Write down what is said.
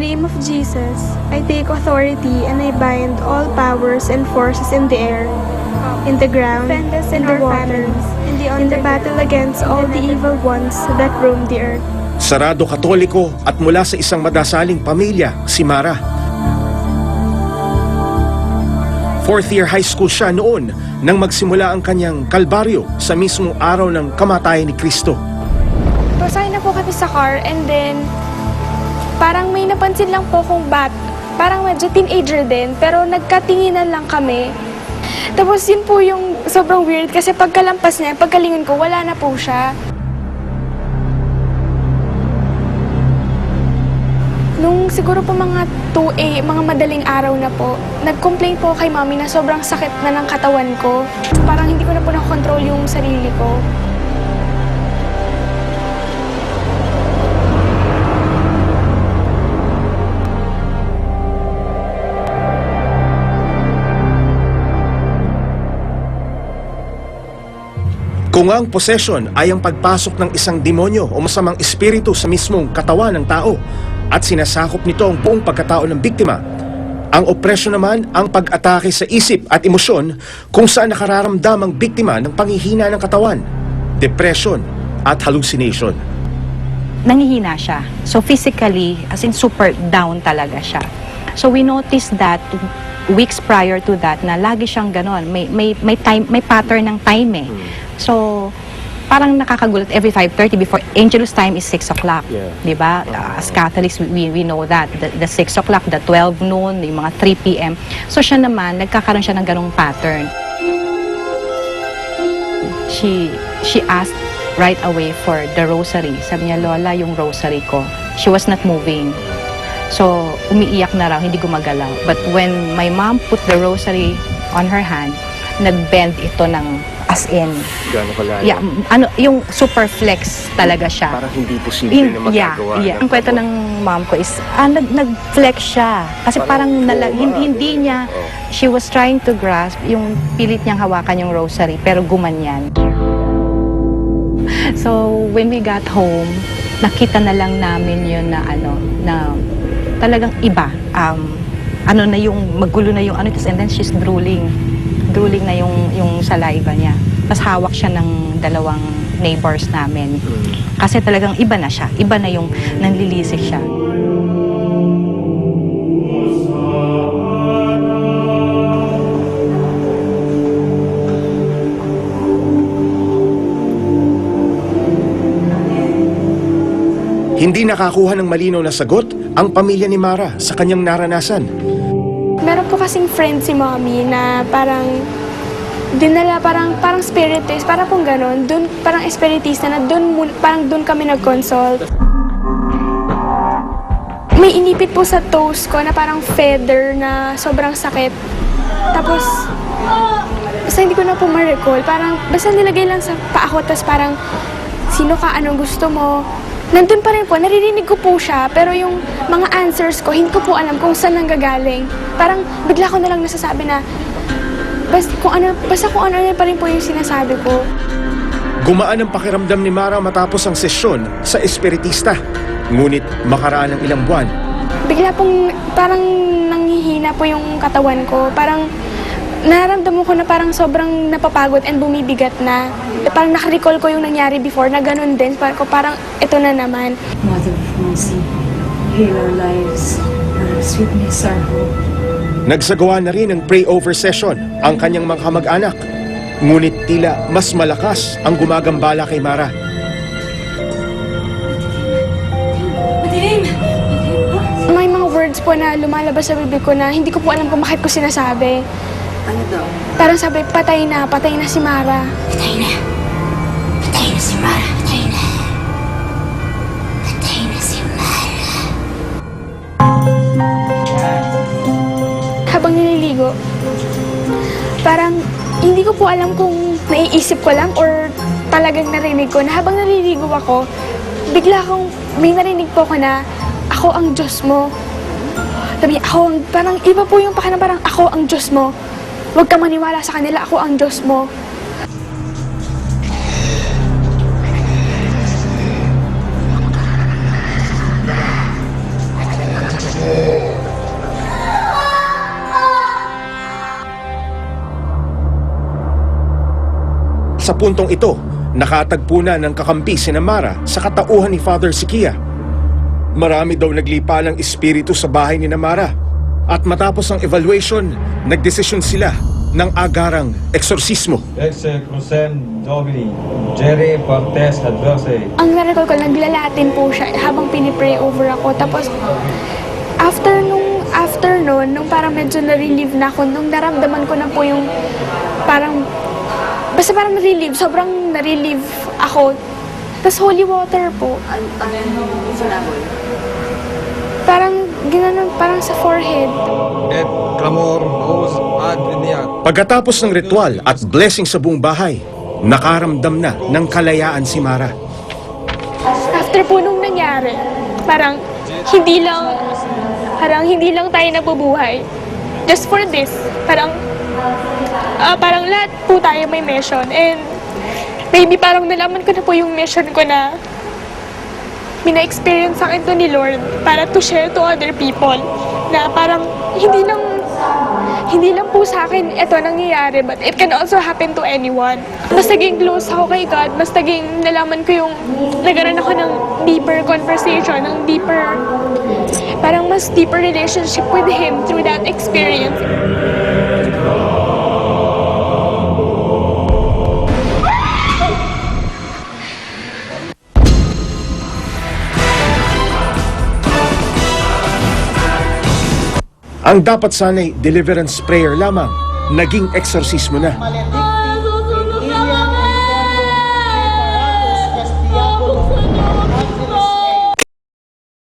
name of Jesus, I take authority and I bind all powers and forces in the air, in the ground, in and the water, in the in the battle against all the evil ones that roam the earth. Sarado katoliko at mula sa isang madasaling pamilya, si Mara. Fourth year high school siya noon nang magsimula ang kanyang kalbaryo sa mismong araw ng kamatayan ni Kristo. Pasay na po kami sa car and then parang may napansin lang po kong bat. Parang medyo teenager din pero nagkatinginan lang kami. Tapos yun po yung sobrang weird kasi pagkalampas niya, pagkalingon ko, wala na po siya. Nung siguro po mga 2 a, mga madaling araw na po, nag-complain po kay mami na sobrang sakit na ng katawan ko. Parang hindi ko na po nakontrol yung sarili ko. Kung ang possession ay ang pagpasok ng isang demonyo o masamang espiritu sa mismong katawan ng tao at sinasakop nito ang buong pagkatao ng biktima, ang opresyon naman ang pag-atake sa isip at emosyon kung saan nakararamdam ang biktima ng panghihina ng katawan, depression at hallucination. nangihina siya. So physically, as in super down talaga siya. So we noticed that weeks prior to that na lagi siyang ganon. May may may time may pattern ng time eh. So parang nakakagulat every 5:30 before Angelus time is 6 o'clock. Yeah. 'Di ba? As Catholics we, we know that the, the 6 o'clock, the 12 noon, yung mga 3 p.m. So siya naman nagkakaroon siya ng ganong pattern. She she asked right away for the rosary. Sabi niya, Lola, yung rosary ko. She was not moving. So, umiiyak na raw, hindi gumagalaw. But when my mom put the rosary on her hand, nag-bend ito ng as in. Gano'n kalayo? Yeah, ano, yung super flex talaga siya. Parang hindi posible In- na magagawa. yeah, yeah. Ang kwento ng mom ko is, ah, nag, nag-flex siya. Kasi parang, nala, hindi, hindi niya, she was trying to grasp, yung pilit niyang hawakan yung rosary, pero gumanyan. So, when we got home, nakita na lang namin yun na ano, na talagang iba. Um, ano na yung, magulo na yung ano, tas- and then she's drooling. Drooling na yung, yung saliva niya. Tapos hawak siya ng dalawang neighbors namin. Kasi talagang iba na siya. Iba na yung nanlilisik siya. Hindi nakakuha ng malinaw na sagot ang pamilya ni Mara sa kanyang naranasan. Meron po kasing friend si mommy na parang dinala parang parang spiritist, parang pong ganon. Doon parang espiritista na doon mun- parang doon kami nag-consult. May inipit po sa toes ko na parang feather na sobrang sakit. Tapos basta hindi ko na po ma-recall. Parang basta nilagay lang sa paa ko tapos parang sino ka, anong gusto mo. Nandun pa rin po, naririnig ko po siya, pero yung mga answers ko, hindi ko po alam kung saan nanggagaling. Parang bigla ko na lang nasasabi na, basta kung ano, basta kung ano pa rin po yung sinasabi ko. Gumaan ang pakiramdam ni Mara matapos ang sesyon sa espiritista. Ngunit makaraan ng ilang buwan, Bigla pong parang nanghihina po yung katawan ko. Parang nararamdaman ko na parang sobrang napapagod and bumibigat na. Parang nakarecall ko yung nangyari before na ganun din. Parang, ko, parang ito na naman. Mother of mercy, heal our lives, our sweetness, our hope. nagsagawa na rin ng pray-over session ang kanyang mga kamag-anak. Ngunit tila mas malakas ang gumagambala kay Mara. May mga words po na lumalabas sa bibig ko na hindi ko po alam kung bakit ko sinasabi. Ano daw? Parang sabi, patay na, patay na si Mara. Patay na. Patay na si Mara. Patay na. Patay na si Mara. Habang nililigo, parang hindi ko po alam kung naiisip ko lang or talagang narinig ko na habang naliligo ako, bigla akong may narinig po ko na ako ang Diyos mo. Sabi niya, ako ang, parang iba po yung pakana parang ako ang Diyos mo. Huwag ka maniwala sa kanila. Ako ang Diyos mo. Sa puntong ito, nakatagpo na ng kakampi si Namara sa katauhan ni Father Sikia. Marami daw naglipa ng espiritu sa bahay ni Namara at matapos ang evaluation, nagdesisyon sila ng agarang eksorsismo. Ex Crucem Domini, Jerry Adverse. Ang na-recall ko, naglalatin po siya habang pinipray over ako. Tapos, after nung, after nun, nung parang medyo na-relieve na ako, nung naramdaman ko na po yung parang, basta parang na-relieve, sobrang na-relieve ako. Tapos holy water po. Parang, ginanon, parang sa forehead. Et clamor os ad veniat. Pagkatapos ng ritual at blessing sa buong bahay, nakaramdam na ng kalayaan si Mara. After po nung nangyari, parang hindi lang, parang hindi lang tayo nabubuhay. Just for this, parang, ah, parang lahat po tayo may mission. And maybe parang nalaman ko na po yung mission ko na mina-experience sa akin to ni Lord para to share to other people na parang hindi lang hindi lang po sa akin ito nangyayari but it can also happen to anyone. Mas naging close ako kay God, mas naging nalaman ko yung nagkaroon ako ng deeper conversation, ng deeper parang mas deeper relationship with Him through that experience. Ang dapat sana'y deliverance prayer lamang, naging eksorsismo na.